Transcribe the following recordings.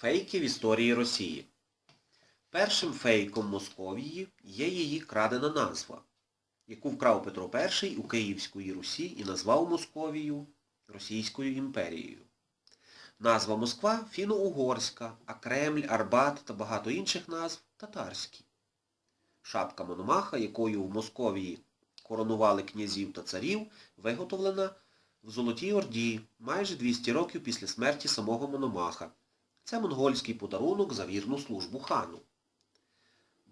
Фейки в історії Росії. Першим фейком Московії є її крадена назва, яку вкрав Петро І у Київської Русі і назвав Московію Російською імперією. Назва Москва фіно-угорська, а Кремль, Арбат та багато інших назв татарські. Шапка Мономаха, якою в Московії коронували князів та царів, виготовлена в Золотій Орді майже 200 років після смерті самого Мономаха. Це монгольський подарунок за вірну службу хану.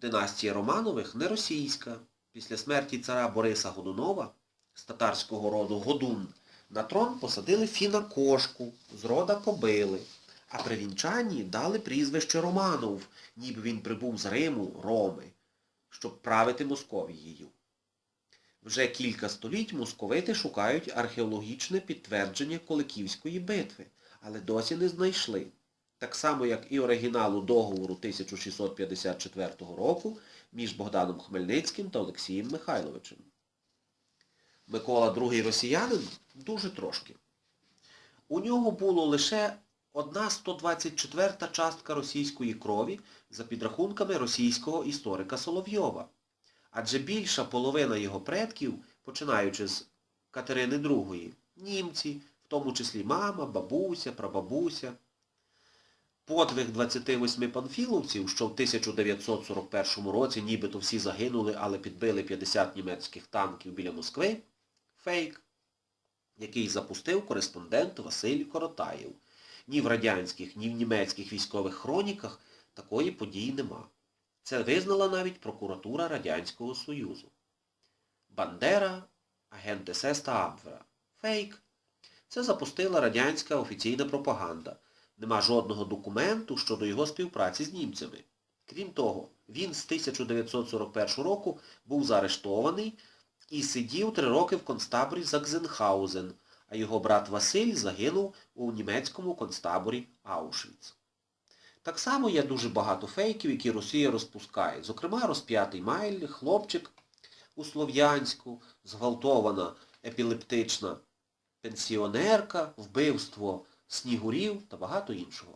Династія Романових не російська. Після смерті цара Бориса Годунова з татарського роду Годун на трон посадили фіна кошку з рода Кобили, а при вінчанні дали прізвище Романов, ніби він прибув з Риму, Роми, щоб правити Московією. Вже кілька століть московити шукають археологічне підтвердження Куликівської битви, але досі не знайшли. Так само, як і оригіналу договору 1654 року між Богданом Хмельницьким та Олексієм Михайловичем. Микола II росіянин дуже трошки. У нього було лише одна 124 частка російської крові за підрахунками російського історика Соловйова. Адже більша половина його предків, починаючи з Катерини II, німці, в тому числі мама, бабуся, прабабуся. Подвиг 28 панфіловців, що в 1941 році нібито всі загинули, але підбили 50 німецьких танків біля Москви, фейк, який запустив кореспондент Василь Коротаєв. Ні в радянських, ні в німецьких військових хроніках такої події нема. Це визнала навіть прокуратура Радянського Союзу. Бандера, агент СС та Абвера. Фейк. Це запустила радянська офіційна пропаганда. Нема жодного документу щодо його співпраці з німцями. Крім того, він з 1941 року був заарештований і сидів три роки в концтаборі Закзенхаузен, а його брат Василь загинув у німецькому концтаборі Аушвіц. Так само є дуже багато фейків, які Росія розпускає. Зокрема, розп'ятий Майль, хлопчик у Слов'янську, зґвалтована епілептична пенсіонерка, вбивство снігурів та багато іншого.